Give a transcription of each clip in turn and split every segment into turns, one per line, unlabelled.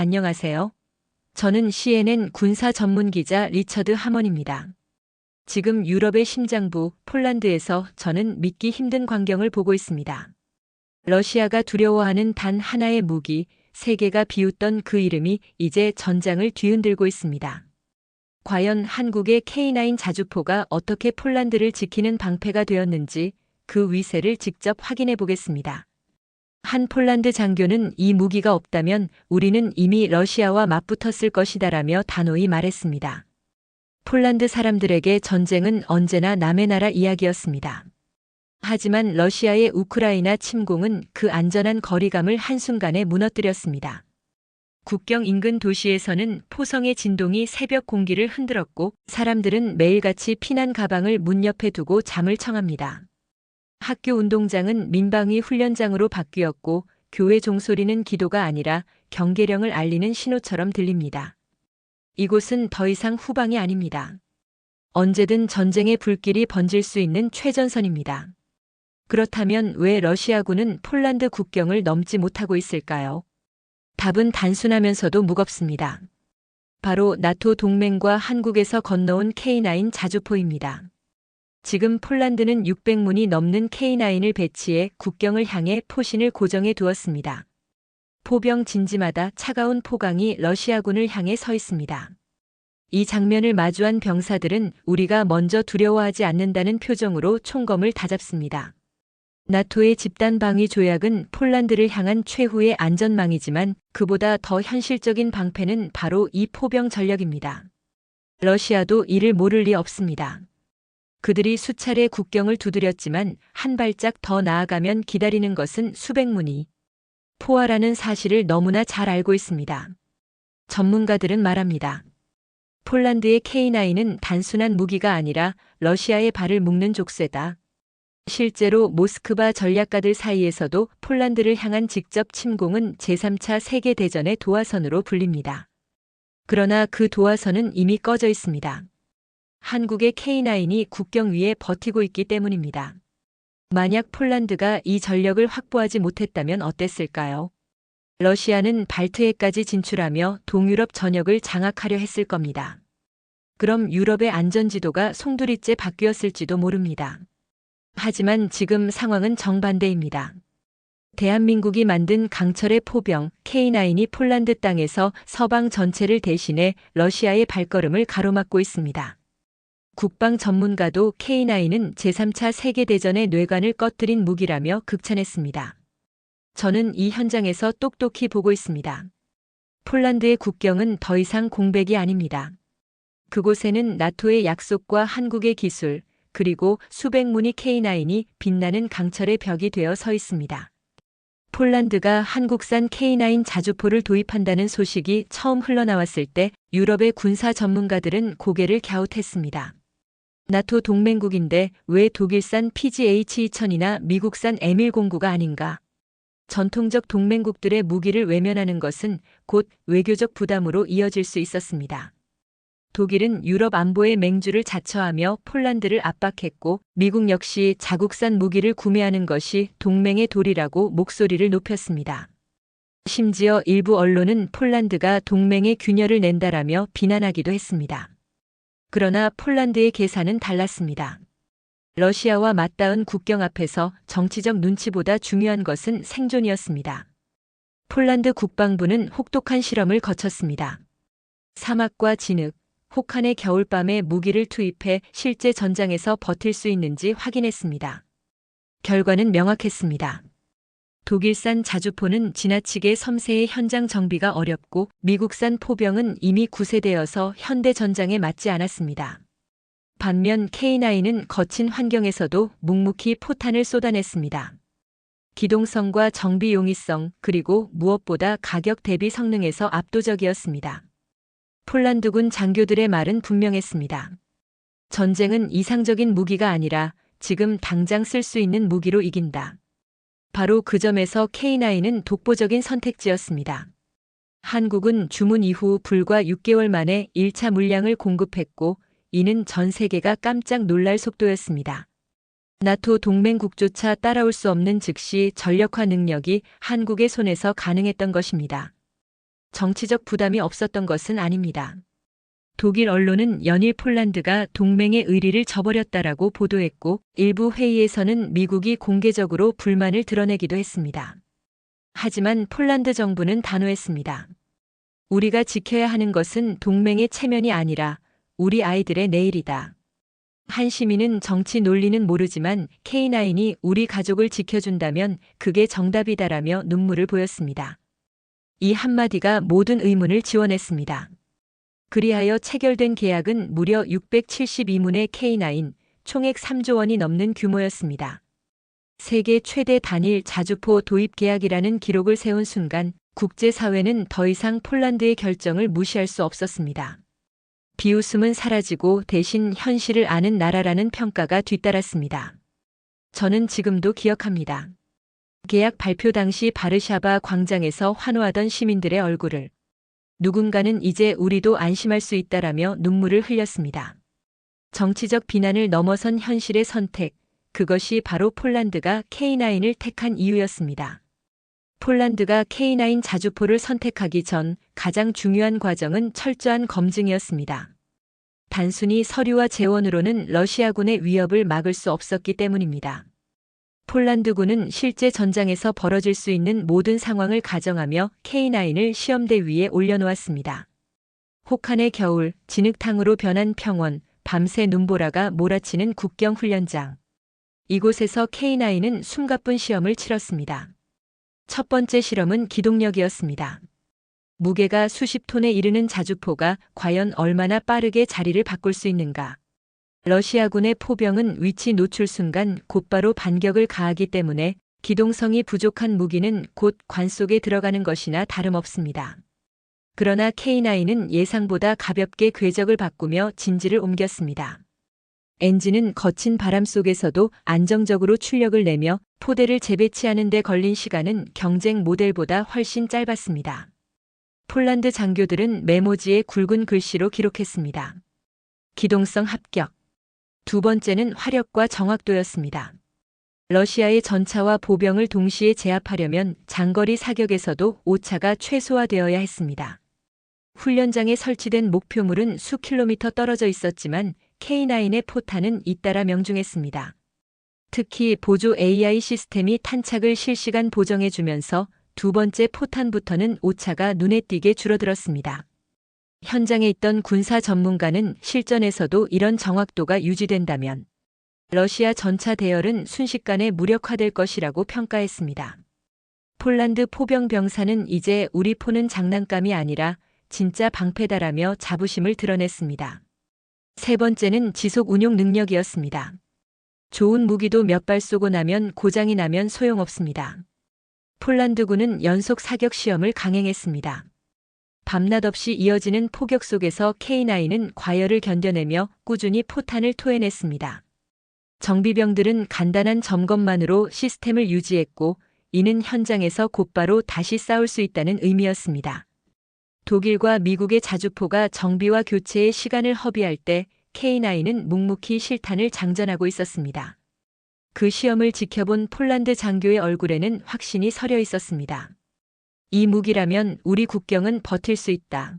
안녕하세요. 저는 CNN 군사 전문 기자 리처드 하먼입니다. 지금 유럽의 심장부 폴란드에서 저는 믿기 힘든 광경을 보고 있습니다. 러시아가 두려워하는 단 하나의 무기, 세계가 비웃던 그 이름이 이제 전장을 뒤흔들고 있습니다. 과연 한국의 K9 자주포가 어떻게 폴란드를 지키는 방패가 되었는지 그 위세를 직접 확인해 보겠습니다. 한 폴란드 장교는 이 무기가 없다면 우리는 이미 러시아와 맞붙었을 것이다라며 단호히 말했습니다. 폴란드 사람들에게 전쟁은 언제나 남의 나라 이야기였습니다. 하지만 러시아의 우크라이나 침공은 그 안전한 거리감을 한순간에 무너뜨렸습니다. 국경 인근 도시에서는 포성의 진동이 새벽 공기를 흔들었고 사람들은 매일같이 피난 가방을 문 옆에 두고 잠을 청합니다. 학교 운동장은 민방위 훈련장으로 바뀌었고 교회 종소리는 기도가 아니라 경계령을 알리는 신호처럼 들립니다. 이곳은 더 이상 후방이 아닙니다. 언제든 전쟁의 불길이 번질 수 있는 최전선입니다. 그렇다면 왜 러시아군은 폴란드 국경을 넘지 못하고 있을까요? 답은 단순하면서도 무겁습니다. 바로 나토 동맹과 한국에서 건너온 K9 자주포입니다. 지금 폴란드는 600문이 넘는 K9을 배치해 국경을 향해 포신을 고정해 두었습니다. 포병 진지마다 차가운 포강이 러시아군을 향해 서 있습니다. 이 장면을 마주한 병사들은 우리가 먼저 두려워하지 않는다는 표정으로 총검을 다잡습니다. 나토의 집단 방위 조약은 폴란드를 향한 최후의 안전망이지만 그보다 더 현실적인 방패는 바로 이 포병 전력입니다. 러시아도 이를 모를 리 없습니다. 그들이 수차례 국경을 두드렸지만 한 발짝 더 나아가면 기다리는 것은 수백 문이 포화라는 사실을 너무나 잘 알고 있습니다. 전문가들은 말합니다. 폴란드의 K9은 단순한 무기가 아니라 러시아의 발을 묶는 족쇄다. 실제로 모스크바 전략가들 사이에서도 폴란드를 향한 직접 침공은 제3차 세계대전의 도화선으로 불립니다. 그러나 그 도화선은 이미 꺼져 있습니다. 한국의 K9이 국경 위에 버티고 있기 때문입니다. 만약 폴란드가 이 전력을 확보하지 못했다면 어땠을까요? 러시아는 발트해까지 진출하며 동유럽 전역을 장악하려 했을 겁니다. 그럼 유럽의 안전지도가 송두리째 바뀌었을지도 모릅니다. 하지만 지금 상황은 정반대입니다. 대한민국이 만든 강철의 포병 K9이 폴란드 땅에서 서방 전체를 대신해 러시아의 발걸음을 가로막고 있습니다. 국방 전문가도 K9은 제3차 세계대전의 뇌관을 꺼뜨린 무기라며 극찬했습니다. 저는 이 현장에서 똑똑히 보고 있습니다. 폴란드의 국경은 더 이상 공백이 아닙니다. 그곳에는 나토의 약속과 한국의 기술, 그리고 수백 문의 K9이 빛나는 강철의 벽이 되어 서 있습니다. 폴란드가 한국산 K9 자주포를 도입한다는 소식이 처음 흘러나왔을 때 유럽의 군사 전문가들은 고개를 갸웃했습니다. 나토 동맹국인데 왜 독일산 PGH-2000이나 미국산 M109가 아닌가? 전통적 동맹국들의 무기를 외면하는 것은 곧 외교적 부담으로 이어질 수 있었습니다. 독일은 유럽 안보의 맹주를 자처하며 폴란드를 압박했고 미국 역시 자국산 무기를 구매하는 것이 동맹의 도리라고 목소리를 높였습니다. 심지어 일부 언론은 폴란드가 동맹의 균열을 낸다라며 비난하기도 했습니다. 그러나 폴란드의 계산은 달랐습니다. 러시아와 맞닿은 국경 앞에서 정치적 눈치보다 중요한 것은 생존이었습니다. 폴란드 국방부는 혹독한 실험을 거쳤습니다. 사막과 진흙, 혹한의 겨울밤에 무기를 투입해 실제 전장에서 버틸 수 있는지 확인했습니다. 결과는 명확했습니다. 독일산 자주포는 지나치게 섬세해 현장 정비가 어렵고 미국산 포병은 이미 구세되어서 현대 전장에 맞지 않았습니다. 반면 K9은 거친 환경에서도 묵묵히 포탄을 쏟아냈습니다. 기동성과 정비 용이성 그리고 무엇보다 가격 대비 성능에서 압도적이었습니다. 폴란드군 장교들의 말은 분명했습니다. 전쟁은 이상적인 무기가 아니라 지금 당장 쓸 수 있는 무기로 이긴다. 바로 그 점에서 K9은 독보적인 선택지였습니다. 한국은 주문 이후 불과 6개월 만에 1차 물량을 공급했고 이는 전 세계가 깜짝 놀랄 속도였습니다. 나토 동맹국조차 따라올 수 없는 즉시 전력화 능력이 한국의 손에서 가능했던 것입니다. 정치적 부담이 없었던 것은 아닙니다. 독일 언론은 연일 폴란드가 동맹의 의리를 저버렸다라고 보도했고 일부 회의에서는 미국이 공개적으로 불만을 드러내기도 했습니다. 하지만 폴란드 정부는 단호했습니다. 우리가 지켜야 하는 것은 동맹의 체면이 아니라 우리 아이들의 내일이다. 한 시민은 정치 논리는 모르지만 K9이 우리 가족을 지켜준다면 그게 정답이다라며 눈물을 보였습니다. 이 한마디가 모든 의문을 지원했습니다. 그리하여 체결된 계약은 무려 672문의 K9, 총액 3조 원이 넘는 규모였습니다. 세계 최대 단일 자주포 도입 계약이라는 기록을 세운 순간 국제사회는 더 이상 폴란드의 결정을 무시할 수 없었습니다. 비웃음은 사라지고 대신 현실을 아는 나라라는 평가가 뒤따랐습니다. 저는 지금도 기억합니다. 계약 발표 당시 바르샤바 광장에서 환호하던 시민들의 얼굴을 누군가는 이제 우리도 안심할 수 있다라며 눈물을 흘렸습니다. 정치적 비난을 넘어선 현실의 선택, 그것이 바로 폴란드가 K9을 택한 이유였습니다. 폴란드가 K9 자주포를 선택하기 전 가장 중요한 과정은 철저한 검증이었습니다. 단순히 서류와 재원으로는 러시아군의 위협을 막을 수 없었기 때문입니다. 폴란드군은 실제 전장에서 벌어질 수 있는 모든 상황을 가정하며 K9을 시험대 위에 올려놓았습니다. 혹한의 겨울, 진흙탕으로 변한 평원, 밤새 눈보라가 몰아치는 국경 훈련장. 이곳에서 K9은 숨가쁜 시험을 치렀습니다. 첫 번째 실험은 기동력이었습니다. 무게가 수십 톤에 이르는 자주포가 과연 얼마나 빠르게 자리를 바꿀 수 있는가. 러시아군의 포병은 위치 노출 순간 곧바로 반격을 가하기 때문에 기동성이 부족한 무기는 곧 관 속에 들어가는 것이나 다름없습니다. 그러나 K9은 예상보다 가볍게 궤적을 바꾸며 진지를 옮겼습니다. 엔진은 거친 바람 속에서도 안정적으로 출력을 내며 포대를 재배치하는 데 걸린 시간은 경쟁 모델보다 훨씬 짧았습니다. 폴란드 장교들은 메모지에 굵은 글씨로 기록했습니다. 기동성 합격. 두 번째는 화력과 정확도였습니다. 러시아의 전차와 보병을 동시에 제압하려면 장거리 사격에서도 오차가 최소화되어야 했습니다. 훈련장에 설치된 목표물은 수 킬로미터 떨어져 있었지만 K9의 포탄은 잇따라 명중했습니다. 특히 보조 AI 시스템이 탄착을 실시간 보정해주면서 두 번째 포탄부터는 오차가 눈에 띄게 줄어들었습니다. 현장에 있던 군사 전문가는 실전에서도 이런 정확도가 유지된다면 러시아 전차 대열은 순식간에 무력화될 것이라고 평가했습니다. 폴란드 포병 병사는 이제 우리 포는 장난감이 아니라 진짜 방패다라며 자부심을 드러냈습니다. 세 번째는 지속 운용 능력이었습니다. 좋은 무기도 몇 발 쏘고 나면 고장이 나면 소용없습니다. 폴란드군은 연속 사격 시험을 강행했습니다. 밤낮 없이 이어지는 포격 속에서 K9은 과열을 견뎌내며 꾸준히 포탄을 토해냈습니다. 정비병들은 간단한 점검만으로 시스템을 유지했고 이는 현장에서 곧바로 다시 싸울 수 있다는 의미였습니다. 독일과 미국의 자주포가 정비와 교체에 시간을 허비할 때 K9은 묵묵히 실탄을 장전하고 있었습니다. 그 시험을 지켜본 폴란드 장교의 얼굴에는 확신이 서려 있었습니다. 이 무기라면 우리 국경은 버틸 수 있다.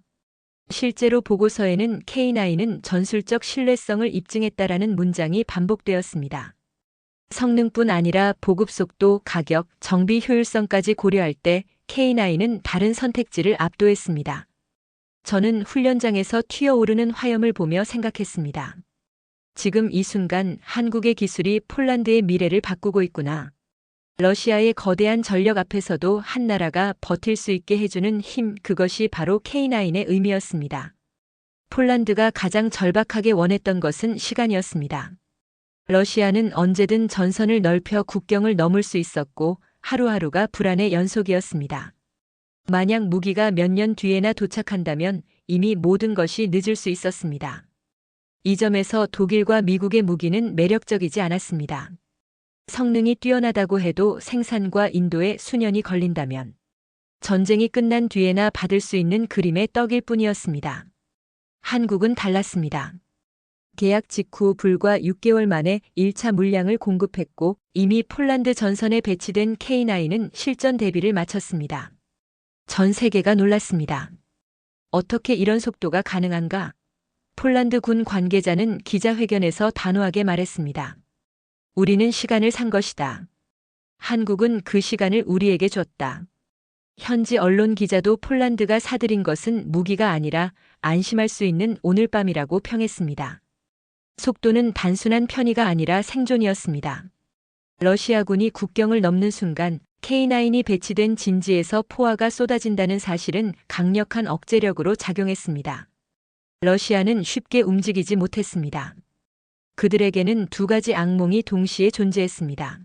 실제로 보고서에는 K9은 전술적 신뢰성을 입증했다라는 문장이 반복되었습니다. 성능뿐 아니라 보급 속도, 가격, 정비 효율성까지 고려할 때 K9은 다른 선택지를 압도했습니다. 저는 훈련장에서 튀어오르는 화염을 보며 생각했습니다. 지금 이 순간 한국의 기술이 폴란드의 미래를 바꾸고 있구나. 러시아의 거대한 전력 앞에서도 한 나라가 버틸 수 있게 해주는 힘, 그것이 바로 K9의 의미였습니다. 폴란드가 가장 절박하게 원했던 것은 시간이었습니다. 러시아는 언제든 전선을 넓혀 국경을 넘을 수 있었고 하루하루가 불안의 연속이었습니다. 만약 무기가 몇 년 뒤에나 도착한다면 이미 모든 것이 늦을 수 있었습니다. 이 점에서 독일과 미국의 무기는 매력적이지 않았습니다. 성능이 뛰어나다고 해도 생산과 인도에 수년이 걸린다면 전쟁이 끝난 뒤에나 받을 수 있는 그림의 떡일 뿐이었습니다. 한국은 달랐습니다. 계약 직후 불과 6개월 만에 1차 물량을 공급했고 이미 폴란드 전선에 배치된 K9은 실전 대비를 마쳤습니다. 전 세계가 놀랐습니다. 어떻게 이런 속도가 가능한가? 폴란드 군 관계자는 기자회견에서 단호하게 말했습니다. 우리는 시간을 산 것이다. 한국은 그 시간을 우리에게 줬다. 현지 언론 기자도 폴란드가 사들인 것은 무기가 아니라 안심할 수 있는 오늘 밤이라고 평했습니다. 속도는 단순한 편의가 아니라 생존이었습니다. 러시아군이 국경을 넘는 순간 K9이 배치된 진지에서 포화가 쏟아진다는 사실은 강력한 억제력으로 작용했습니다. 러시아는 쉽게 움직이지 못했습니다. 그들에게는 두 가지 악몽이 동시에 존재했습니다.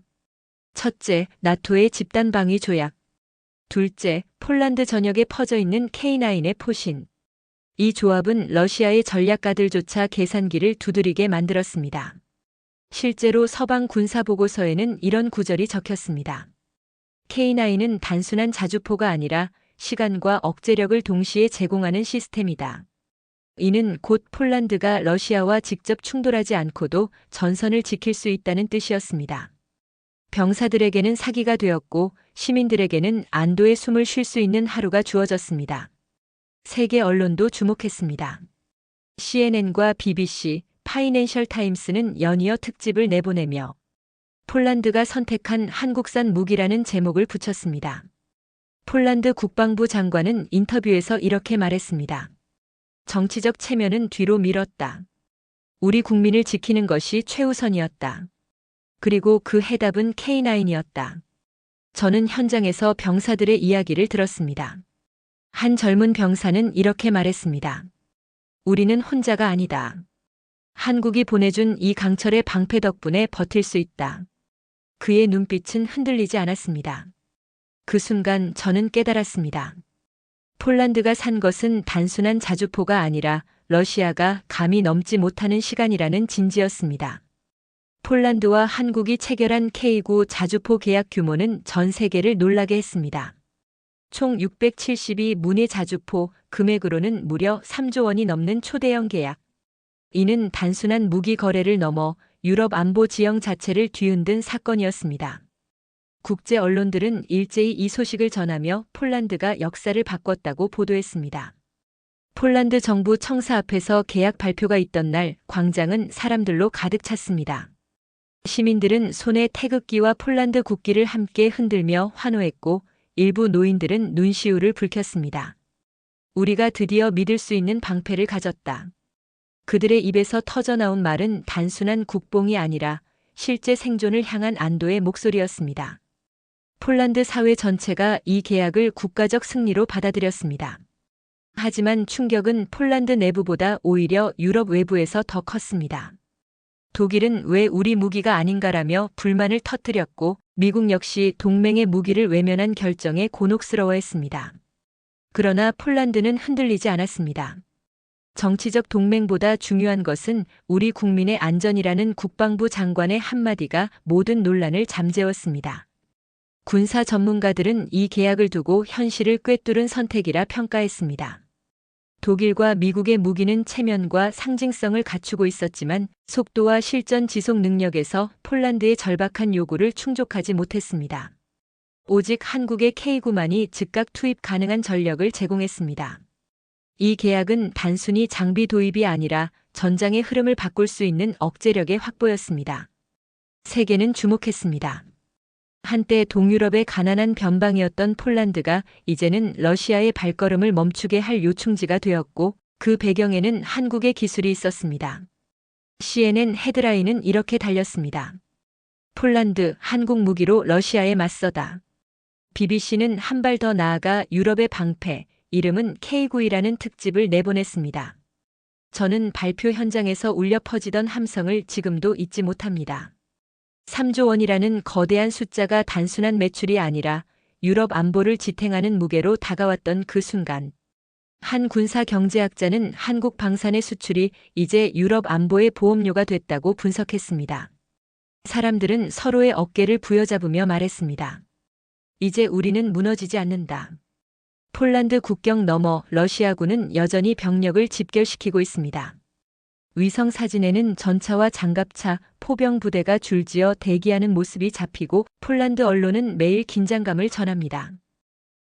첫째, 나토의 집단 방위 조약. 둘째, 폴란드 전역에 퍼져 있는 K9의 포신. 이 조합은 러시아의 전략가들조차 계산기를 두드리게 만들었습니다. 실제로 서방 군사 보고서에는 이런 구절이 적혔습니다. K9은 단순한 자주포가 아니라 시간과 억제력을 동시에 제공하는 시스템이다. 이는 곧 폴란드가 러시아와 직접 충돌하지 않고도 전선을 지킬 수 있다는 뜻이었습니다. 병사들에게는 사기가 되었고 시민들에게는 안도의 숨을 쉴 수 있는 하루가 주어졌습니다. 세계 언론도 주목했습니다. CNN과 BBC, 파이낸셜 타임스는 연이어 특집을 내보내며 폴란드가 선택한 한국산 무기라는 제목을 붙였습니다. 폴란드 국방부 장관은 인터뷰에서 이렇게 말했습니다. 정치적 체면은 뒤로 밀었다. 우리 국민을 지키는 것이 최우선이었다. 그리고 그 해답은 K9이었다. 저는 현장에서 병사들의 이야기를 들었습니다. 한 젊은 병사는 이렇게 말했습니다. 우리는 혼자가 아니다. 한국이 보내준 이 강철의 방패 덕분에 버틸 수 있다. 그의 눈빛은 흔들리지 않았습니다. 그 순간 저는 깨달았습니다. 폴란드가 산 것은 단순한 자주포가 아니라 러시아가 감히 넘지 못하는 시간이라는 진지였습니다. 폴란드와 한국이 체결한 K9 자주포 계약 규모는 전 세계를 놀라게 했습니다. 총 672 문의 자주포 금액으로는 무려 3조 원이 넘는 초대형 계약. 이는 단순한 무기 거래를 넘어 유럽 안보 지형 자체를 뒤흔든 사건이었습니다. 국제 언론들은 일제히 이 소식을 전하며 폴란드가 역사를 바꿨다고 보도했습니다. 폴란드 정부 청사 앞에서 계약 발표가 있던 날 광장은 사람들로 가득 찼습니다. 시민들은 손에 태극기와 폴란드 국기를 함께 흔들며 환호했고 일부 노인들은 눈시울을 붉혔습니다. 우리가 드디어 믿을 수 있는 방패를 가졌다. 그들의 입에서 터져나온 말은 단순한 국뽕이 아니라 실제 생존을 향한 안도의 목소리였습니다. 폴란드 사회 전체가 이 계약을 국가적 승리로 받아들였습니다. 하지만 충격은 폴란드 내부보다 오히려 유럽 외부에서 더 컸습니다. 독일은 왜 우리 무기가 아닌가라며 불만을 터뜨렸고 미국 역시 동맹의 무기를 외면한 결정에 곤혹스러워했습니다. 그러나 폴란드는 흔들리지 않았습니다. 정치적 동맹보다 중요한 것은 우리 국민의 안전이라는 국방부 장관의 한마디가 모든 논란을 잠재웠습니다. 군사 전문가들은 이 계약을 두고 현실을 꿰뚫은 선택이라 평가했습니다. 독일과 미국의 무기는 체면과 상징성을 갖추고 있었지만 속도와 실전 지속 능력에서 폴란드의 절박한 요구를 충족하지 못했습니다. 오직 한국의 K9만이 즉각 투입 가능한 전력을 제공했습니다. 이 계약은 단순히 장비 도입이 아니라 전장의 흐름을 바꿀 수 있는 억제력의 확보였습니다. 세계는 주목했습니다. 한때 동유럽의 가난한 변방이었던 폴란드가 이제는 러시아의 발걸음을 멈추게 할 요충지가 되었고 그 배경에는 한국의 기술이 있었습니다. CNN 헤드라인은 이렇게 달렸습니다. 폴란드 한국 무기로 러시아에 맞서다. BBC는 한 발 더 나아가 유럽의 방패, 이름은 K9이라는 특집을 내보냈습니다. 저는 발표 현장에서 울려 퍼지던 함성을 지금도 잊지 못합니다. 3조 원이라는 거대한 숫자가 단순한 매출이 아니라 유럽 안보를 지탱하는 무게로 다가왔던 그 순간. 한 군사 경제학자는 한국 방산의 수출이 이제 유럽 안보의 보험료가 됐다고 분석했습니다. 사람들은 서로의 어깨를 부여잡으며 말했습니다. 이제 우리는 무너지지 않는다. 폴란드 국경 너머 러시아군은 여전히 병력을 집결시키고 있습니다. 위성 사진에는 전차와 장갑차, 포병 부대가 줄지어 대기하는 모습이 잡히고 폴란드 언론은 매일 긴장감을 전합니다.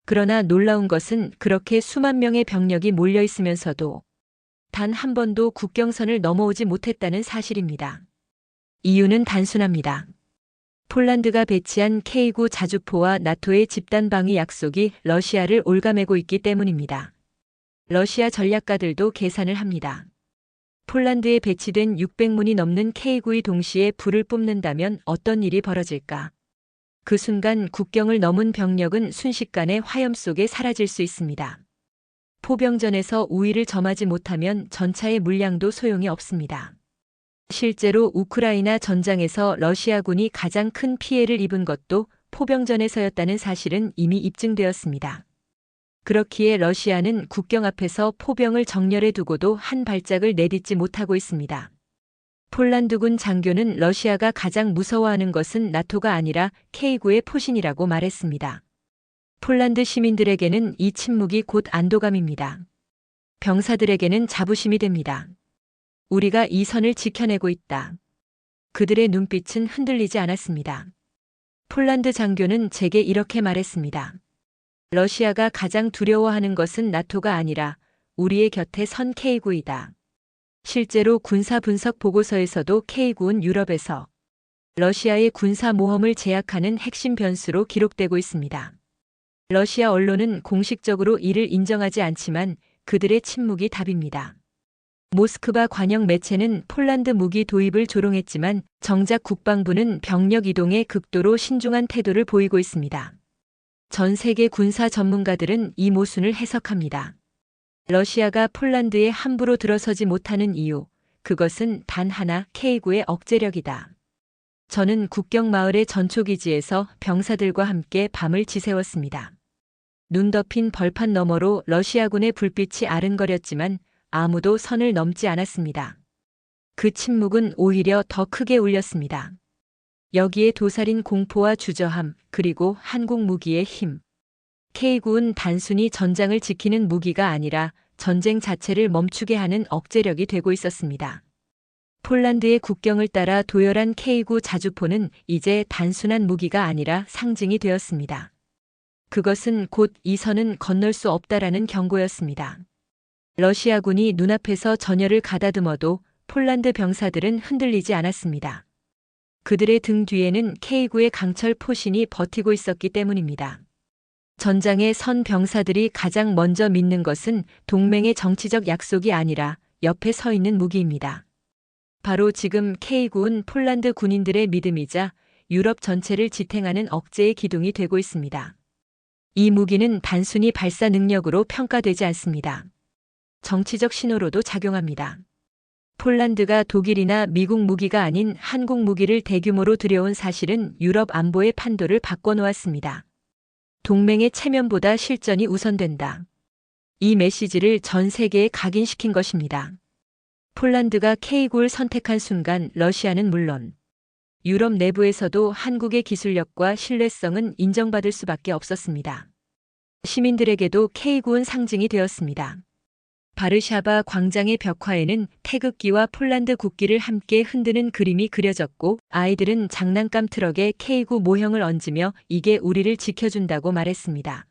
그러나 놀라운 것은 그렇게 수만 명의 병력이 몰려 있으면서도 단 한 번도 국경선을 넘어오지 못했다는 사실입니다. 이유는 단순합니다. 폴란드가 배치한 K9 자주포와 나토의 집단 방위 약속이 러시아를 올가매고 있기 때문입니다. 러시아 전략가들도 계산을 합니다. 폴란드에 배치된 600문이 넘는 K9이 동시에 불을 뿜는다면 어떤 일이 벌어질까? 그 순간 국경을 넘은 병력은 순식간에 화염 속에 사라질 수 있습니다. 포병전에서 우위를 점하지 못하면 전차의 물량도 소용이 없습니다. 실제로 우크라이나 전장에서 러시아군이 가장 큰 피해를 입은 것도 포병전에서였다는 사실은 이미 입증되었습니다. 그렇기에 러시아는 국경 앞에서 포병을 정렬해 두고도 한 발짝을 내딛지 못하고 있습니다. 폴란드군 장교는 러시아가 가장 무서워하는 것은 나토가 아니라 K9의 포신이라고 말했습니다. 폴란드 시민들에게는 이 침묵이 곧 안도감입니다. 병사들에게는 자부심이 됩니다. 우리가 이 선을 지켜내고 있다. 그들의 눈빛은 흔들리지 않았습니다. 폴란드 장교는 제게 이렇게 말했습니다. 러시아가 가장 두려워하는 것은 나토가 아니라 우리의 곁에 선 K9이다. 실제로 군사 분석 보고서에서도 K9은 유럽에서 러시아의 군사 모험을 제약하는 핵심 변수로 기록되고 있습니다. 러시아 언론은 공식적으로 이를 인정하지 않지만 그들의 침묵이 답입니다. 모스크바 관영 매체는 폴란드 무기 도입을 조롱했지만 정작 국방부는 병력 이동에 극도로 신중한 태도를 보이고 있습니다. 전 세계 군사 전문가들은 이 모순을 해석합니다. 러시아가 폴란드에 함부로 들어서지 못하는 이유, 그것은 단 하나 K9의 억제력이다. 저는 국경 마을의 전초기지에서 병사들과 함께 밤을 지새웠습니다. 눈 덮인 벌판 너머로 러시아군의 불빛이 아른거렸지만 아무도 선을 넘지 않았습니다. 그 침묵은 오히려 더 크게 울렸습니다. 여기에 도살인 공포와 주저함, 그리고 한국 무기의 힘. K9은 단순히 전장을 지키는 무기가 아니라 전쟁 자체를 멈추게 하는 억제력이 되고 있었습니다. 폴란드의 국경을 따라 도열한 K9 자주포는 이제 단순한 무기가 아니라 상징이 되었습니다. 그것은 곧 이 선은 건널 수 없다라는 경고였습니다. 러시아군이 눈앞에서 전열을 가다듬어도 폴란드 병사들은 흔들리지 않았습니다. 그들의 등 뒤에는 K9의 강철 포신이 버티고 있었기 때문입니다. 전장의 선 병사들이 가장 먼저 믿는 것은 동맹의 정치적 약속이 아니라 옆에 서 있는 무기입니다. 바로 지금 K9은 폴란드 군인들의 믿음이자 유럽 전체를 지탱하는 억제의 기둥이 되고 있습니다. 이 무기는 단순히 발사 능력으로 평가되지 않습니다. 정치적 신호로도 작용합니다. 폴란드가 독일이나 미국 무기가 아닌 한국 무기를 대규모로 들여온 사실은 유럽 안보의 판도를 바꿔놓았습니다. 동맹의 체면보다 실전이 우선된다. 이 메시지를 전 세계에 각인시킨 것입니다. 폴란드가 K9를 선택한 순간 러시아는 물론 유럽 내부에서도 한국의 기술력과 신뢰성은 인정받을 수밖에 없었습니다. 시민들에게도 K9은 상징이 되었습니다. 바르샤바 광장의 벽화에는 태극기와 폴란드 국기를 함께 흔드는 그림이 그려졌고 아이들은 장난감 트럭에 K9 모형을 얹으며 이게 우리를 지켜준다고 말했습니다.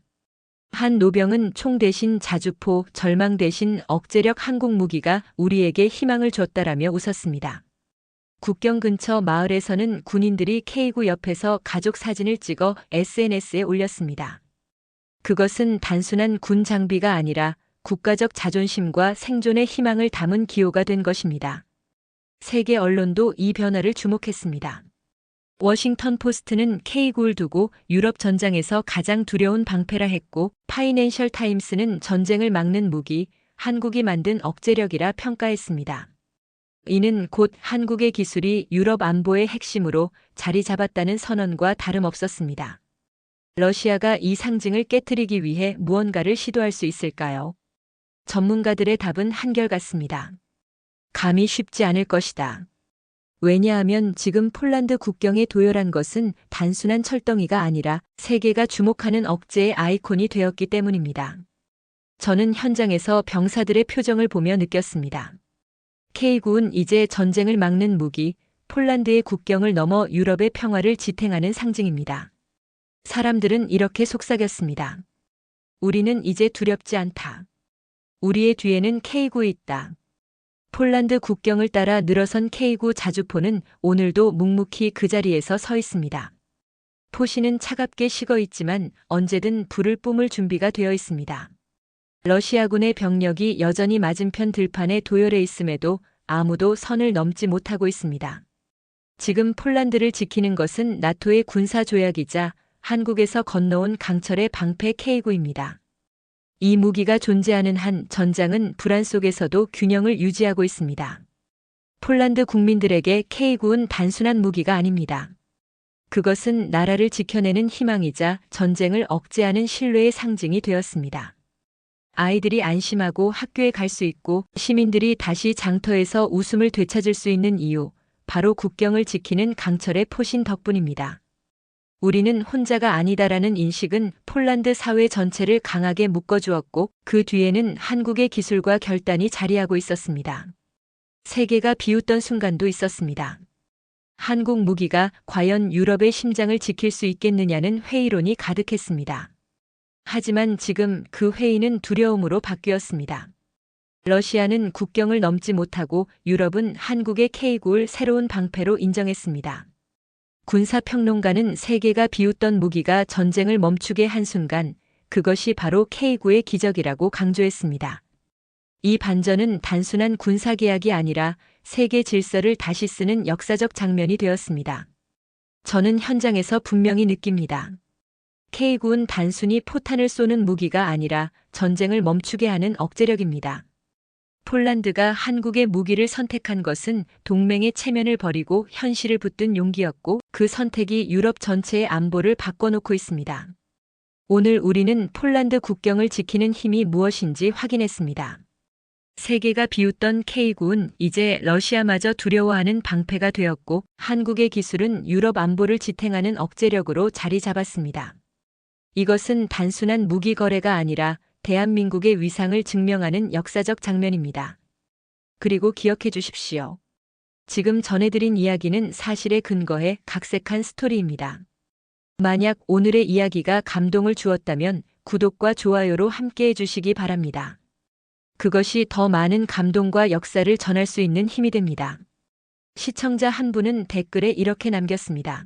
한 노병은 총 대신 자주포, 절망 대신 억제력 한국 무기가 우리에게 희망을 줬다라며 웃었습니다. 국경 근처 마을에서는 군인들이 K9 옆에서 가족 사진을 찍어 SNS에 올렸습니다. 그것은 단순한 군 장비가 아니라 국가적 자존심과 생존의 희망을 담은 기호가 된 것입니다. 세계 언론도 이 변화를 주목했습니다. 워싱턴 포스트는 K9를 두고 유럽 전장에서 가장 두려운 방패라 했고 파이낸셜 타임스는 전쟁을 막는 무기, 한국이 만든 억제력이라 평가했습니다. 이는 곧 한국의 기술이 유럽 안보의 핵심으로 자리 잡았다는 선언과 다름없었습니다. 러시아가 이 상징을 깨뜨리기 위해 무언가를 시도할 수 있을까요? 전문가들의 답은 한결같습니다. 감이 쉽지 않을 것이다. 왜냐하면 지금 폴란드 국경에 도열한 것은 단순한 철덩이가 아니라 세계가 주목하는 억제의 아이콘이 되었기 때문입니다. 저는 현장에서 병사들의 표정을 보며 느꼈습니다. K9은 이제 전쟁을 막는 무기, 폴란드의 국경을 넘어 유럽의 평화를 지탱하는 상징입니다. 사람들은 이렇게 속삭였습니다. 우리는 이제 두렵지 않다. 우리의 뒤에는 K9이 있다. 폴란드 국경을 따라 늘어선 K9 자주포는 오늘도 묵묵히 그 자리에서 서 있습니다. 포시는 차갑게 식어 있지만 언제든 불을 뿜을 준비가 되어 있습니다. 러시아군의 병력이 여전히 맞은편 들판에 도열해 있음에도 아무도 선을 넘지 못하고 있습니다. 지금 폴란드를 지키는 것은 나토의 군사 조약이자 한국에서 건너온 강철의 방패 K9입니다. 이 무기가 존재하는 한 전장은 불안 속에서도 균형을 유지하고 있습니다. 폴란드 국민들에게 K9은 단순한 무기가 아닙니다. 그것은 나라를 지켜내는 희망이자 전쟁을 억제하는 신뢰의 상징이 되었습니다. 아이들이 안심하고 학교에 갈 수 있고 시민들이 다시 장터에서 웃음을 되찾을 수 있는 이유, 바로 국경을 지키는 강철의 포신 덕분입니다. 우리는 혼자가 아니다라는 인식은 폴란드 사회 전체를 강하게 묶어주었고 그 뒤에는 한국의 기술과 결단이 자리하고 있었습니다. 세계가 비웃던 순간도 있었습니다. 한국 무기가 과연 유럽의 심장을 지킬 수 있겠느냐는 회의론이 가득했습니다. 하지만 지금 그 회의는 두려움으로 바뀌었습니다. 러시아는 국경을 넘지 못하고 유럽은 한국의 K9을 새로운 방패로 인정했습니다. 군사평론가는 세계가 비웃던 무기가 전쟁을 멈추게 한 순간 그것이 바로 K9의 기적이라고 강조했습니다. 이 반전은 단순한 군사계약이 아니라 세계 질서를 다시 쓰는 역사적 장면이 되었습니다. 저는 현장에서 분명히 느낍니다. K9은 단순히 포탄을 쏘는 무기가 아니라 전쟁을 멈추게 하는 억제력입니다. 폴란드가 한국의 무기를 선택한 것은 동맹의 체면을 버리고 현실을 붙든 용기였고 그 선택이 유럽 전체의 안보를 바꿔놓고 있습니다. 오늘 우리는 폴란드 국경을 지키는 힘이 무엇인지 확인했습니다. 세계가 비웃던 K9은 이제 러시아마저 두려워하는 방패가 되었고 한국의 기술은 유럽 안보를 지탱하는 억제력으로 자리 잡았습니다. 이것은 단순한 무기 거래가 아니라 대한민국의 위상을 증명하는 역사적 장면입니다. 그리고 기억해 주십시오. 지금 전해드린 이야기는 사실에 근거해 각색한 스토리입니다. 만약 오늘의 이야기가 감동을 주었다면 구독과 좋아요로 함께 해 주시기 바랍니다. 그것이 더 많은 감동과 역사를 전할 수 있는 힘이 됩니다. 시청자 한 분은 댓글에 이렇게 남겼습니다.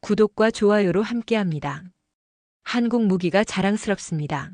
구독과 좋아요로 함께 합니다. 한국 무기가 자랑스럽습니다.